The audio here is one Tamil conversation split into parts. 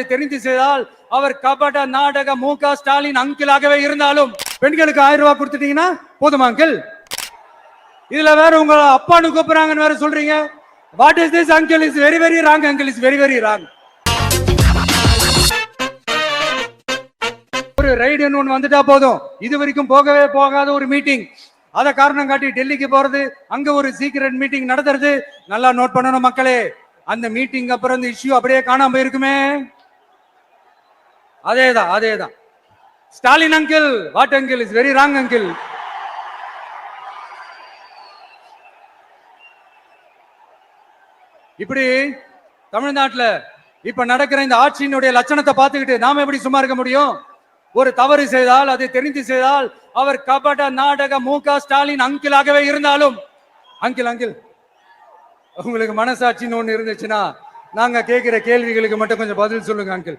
தெரிந்து செய்தால் அவர் கபட நாடக மு க ஸ்டாலின் அங்கிளாகவே இருந்தாலும் பெண்களுக்கு ஆயிரம் ரூபாய் கொடுத்துட்டீங்கன்னா போதுமா அங்கிள்? இதுல வேற உங்க அப்பான்னு கூப்பிடுறாங்கன்னு வேற சொல்றீங்க. What is this uncle is very very wrong uncle is very very wrong ஒரு ரைடுன்னு ஒன்று வந்துட்டா போதும். இது வரைக்கும் போகவே போகாத ஒரு மீட்டிங் அதை காரணம் காட்டி டெல்லிக்கு போறது அங்க ஒரு சீக்கிரட் மீட்டிங் நடத்துறது. நல்லா நோட் பண்ணணும் மக்களே. அந்த மீட்டிங் அப்புறம் இந்த இஷ்யூ அப்படியே காணாம அதே தான் அதே தான் Stalin uncle what uncle is very wrong uncle இப்படி தமிழ்நாட்டில் இப்ப நடக்கிற இந்த ஆட்சியினுடைய லட்சணத்தை பார்த்துக்கிட்டு நாம எப்படி சும்மா இருக்க முடியும்? ஒரு தவறு செய்தால் அதை தெரிந்து செய்தால் அவர் கபட நாடக மு க ஸ்டாலின் அங்கிளாகவே இருந்தாலும் அங்கிள் அங்கிள் உங்களுக்கு மனசாட்சின்னு ஒன்று இருந்துச்சுன்னா நாங்க கேட்கிற கேள்விகளுக்கு மட்டும் கொஞ்சம் பதில் சொல்லுங்க அங்கிள்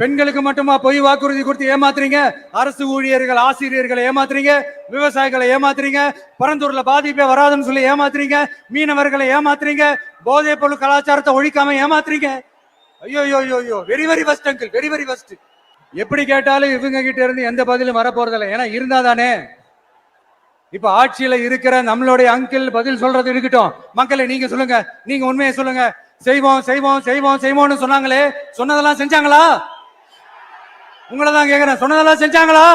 பெண்களுக்கு மட்டுமா பொய் வாக்குறுதி கொடுத்து ஏமாத்துறீங்க? அரசு ஊழியர்கள் ஆசிரியர்களை ஏமாத்துறீங்க? விவசாயிகளை ஏமாத்துறீங்க? பரந்தூர்ல பாதிப்பே வராதுன்னு சொல்லி ஏமாத்துறீங்க? மீனவர்களை ஏமாத்துறீங்க? போதை பொருள் கலாச்சாரத்தை ஒழிக்காம ஏமாத்துறீங்க? ஐயோ ஐயோ ஐயோ very very first uncle very very first எப்படி கேட்டாலும் இவங்க கிட்ட இருந்து எந்த பதிலும் வரப்போறதில்லை. ஏன்னா இருந்தாதானே? இப்ப ஆட்சியில இருக்கிற நம்மளுடைய அங்கிள் பதில் சொல்றது இருக்கட்டும். மக்களை நீங்க சொல்லுங்க. நீங்க உண்மையை சொல்லுங்க. செய்வோம் செய்வோம் செய்வோம் செய்வோம்னு சொன்னாங்களே. சொன்னதெல்லாம் செஞ்சாங்களா? உங்களை தான் கேக்குறேன். சொன்னதெல்லாம் செஞ்சாங்களா?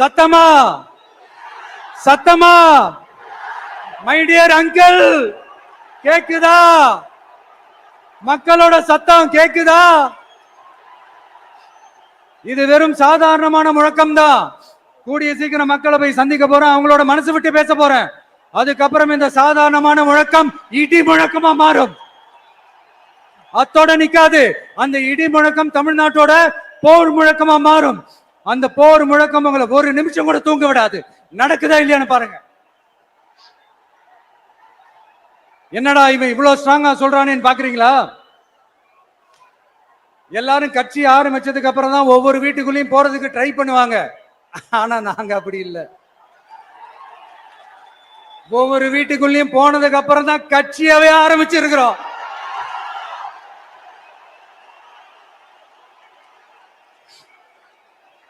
சத்தமா? சத்தமா? மை டியர் அங்கிள் கேக்குதா? மக்களோட சத்தம் கேக்குதா? இது வெறும் சாதாரணமான முழக்கம் தான் கூடிய சீக்கிரம் மக்களை போய் சந்திக்க போறேன். அவங்களோட மனசு விட்டு பேச போறேன். அதுக்கப்புறம் இந்த சாதாரணமான முழக்கம் இடி முழக்கமா மாறும். அத்தோட நிக்காது. அந்த இடி முழக்கம் தமிழ்நாட்டோட போர் முழக்கமா மாறும். அந்த போர் முழக்கம் உங்களை ஒரு நிமிஷம் கூட தூங்க விடாது. நடக்குதா இல்லையான்னு பாருங்க. என்னடா இவன் இவ்வளவு ஸ்ட்ராங்கா சொல்றானேன்னு பாக்குறீங்களா? எல்லாரும் கட்சி ஆரம்பிச்சதுக்கு அப்புறம் தான் ஒவ்வொரு வீட்டுக்குள்ளேயும் போறதுக்கு ட்ரை பண்ணுவாங்க. ஆனா நாங்க அப்படி இல்லை. ஒவ்வொரு வீட்டுக்குள்ளேயும் போனதுக்கு அப்புறம் தான் கட்சியாவே ஆரம்பிச்சிருக்கிறோம்.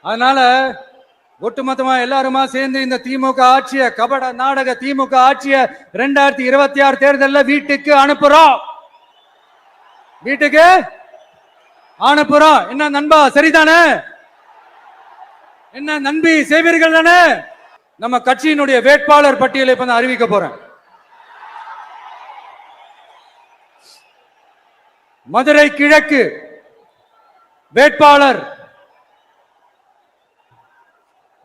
அதனால ஒட்டுமொத்தமா எல்லாருமா சேர்ந்து இந்த திமுக ஆட்சிய கபட நாடக திமுக ஆட்சிய ரெண்டாயிரத்தி இருபத்தி ஆறு தேர்தலில் வீட்டுக்கு அனுப்புறோம். வீட்டுக்கு அனுப்புறோம். என்ன நண்பா சரிதானே? என்ன நம்பி செய்வீர்கள் தானே? நம்ம கட்சியினுடைய வேட்பாளர் பட்டியலை இப்ப நான் அறிவிக்க போறேன். மதுரை கிழக்கு வேட்பாளர்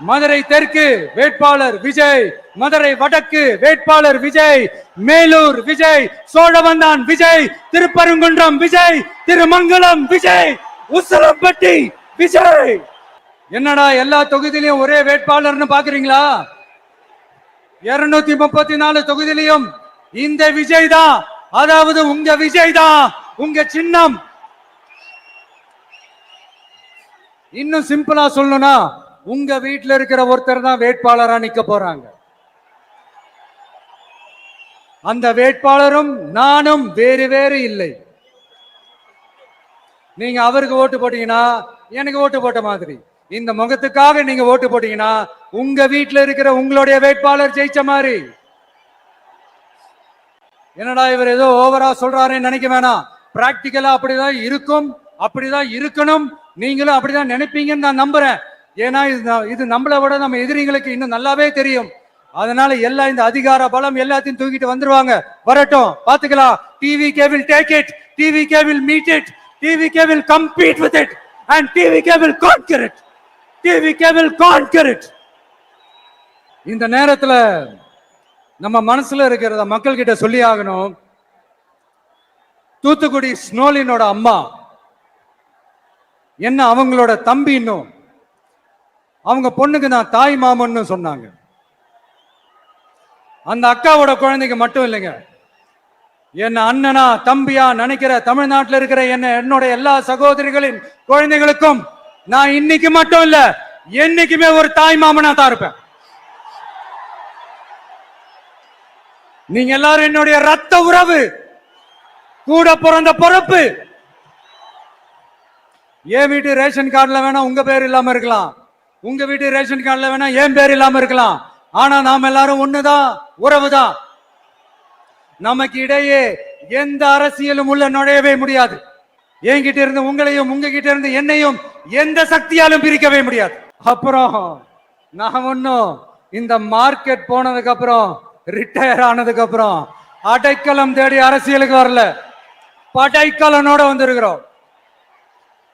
மதுரை தெற்கு வேட்பாளர் விஜய் மதுரை வடக்கு வேட்பாளர் விஜய் மேலூர் விஜய் சோழவந்தான் விஜய் திருப்பரங்குன்றம் விஜய் திருமங்கலம் விஜய் உசலம்பட்டி விஜய். என்னடா எல்லா தொகுதியிலையும் ஒரே வேட்பாளர்னு பாக்குறீங்களா? இருநூத்தி முப்பத்தி நாலு தொகுதியிலையும் இந்த விஜய் தான் அதாவது உங்க விஜய் தான் உங்க சின்னம். இன்னும் சிம்பிளா சொல்லணும்னா உங்க வீட்டில் இருக்கிற ஒருத்தர் தான் வேட்பாளரா நிக்க போறாங்க. அந்த வேட்பாளரும் நானும் வேறு வேறு இல்லை. நீங்க அவருக்கு ஓட்டு போட்டீங்கன்னா எனக்கு ஓட்டு போட்ட மாதிரி. இந்த முகத்துக்காக நீங்க ஓட்டு போட்டீங்கன்னா உங்க வீட்டில் இருக்கிற உங்களுடைய வேட்பாளர் ஜெயிச்ச மாதிரி. என்னடா இவர் ஏதோ ஓவரா சொல்றாருன்னு நினைக்க வேணாம். பிராக்டிக்கலா அப்படிதான் இருக்கும் அப்படிதான் இருக்கணும். நீங்களும் அப்படிதான் நினைப்பீங்கன்னு நான் நம்புறேன். ஏன்னா இது இது நம்மளை விட நம்ம எதிரிகளுக்கு இன்னும் நல்லாவே தெரியும். அதனால எல்லாம் இந்த அதிகார பலம் எல்லாத்தையும் தூக்கிட்டு வந்துருவாங்க. வரட்டும். பாத்துக்கலாம் TV cable take it TV cable meet it TV cable compete with it and TV cable conquer it TV cable conquer it இந்த நேரத்துல நம்ம மனசுல இருக்கிறத மக்கள் கிட்ட சொல்லி ஆகணும். தூத்துக்குடி ஸ்னோலினோட அம்மா. என்ன அவங்களோட தம்பி இன்னும்? அவங்க பொண்ணுக்கு நான் தாய் மாமன்னு சொன்னாங்க. அந்த அக்காவோட குழந்தைக்கு மட்டும் இல்லைங்க. என்ன அண்ணனா தம்பியா நினைக்கிற தமிழ்நாட்டில் இருக்கிற என்ன என்னோட எல்லா சகோதரிகளின் குழந்தைகளுக்கும் நான் இன்னைக்கு மட்டும் இல்ல என்னைக்குமே ஒரு தாய் மாமனா தான் இருப்பேன். நீங்க எல்லாரும் என்னுடைய ரத்த உறவு கூட பிறந்த பொறுப்பு. ஏன் வீட்டு ரேஷன் கார்டுல வேணா உங்க பேர் இல்லாம இருக்கலாம். உங்க வீட்டு ரேஷன் கார்டுல வேணா என் பேர் இல்லாம இருக்கலாம்? ஆனா நாம் எல்லாரும் ஒண்ணுதான் உறவுதான். நமக்கு இடையே எந்த அரசியலும் உள்ள நுழையவே முடியாது. என்கிட்ட இருந்து உங்களையும் உங்ககிட்ட இருந்து என்னையும் எந்த சக்தியாலும் பிரிக்கவே முடியாது. அப்புறம் நான் ஒன்னும் இந்த மார்க்கெட் போனதுக்கு அப்புறம் ரிட்டையர் ஆனதுக்கு அப்புறம் அடைக்கலம் தேடி அரசியலுக்கு வரல. படைக்கலனோட வந்திருக்கிறோம்.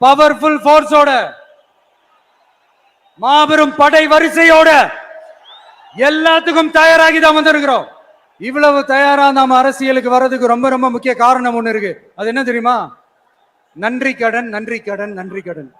பவர்ஃபுல் ஃபோர்ஸோட மாபெரும் படை வரிசையோட எல்லாத்துக்கும் தயாராகி தான் வந்திருக்கிறோம். இவ்வளவு தயாரா நாம அரசியலுக்கு வர்றதுக்கு ரொம்ப ரொம்ப முக்கிய காரணம் ஒண்ணு இருக்கு. அது என்ன தெரியுமா? நன்றி கடன் நன்றி கடன் நன்றி கடன்.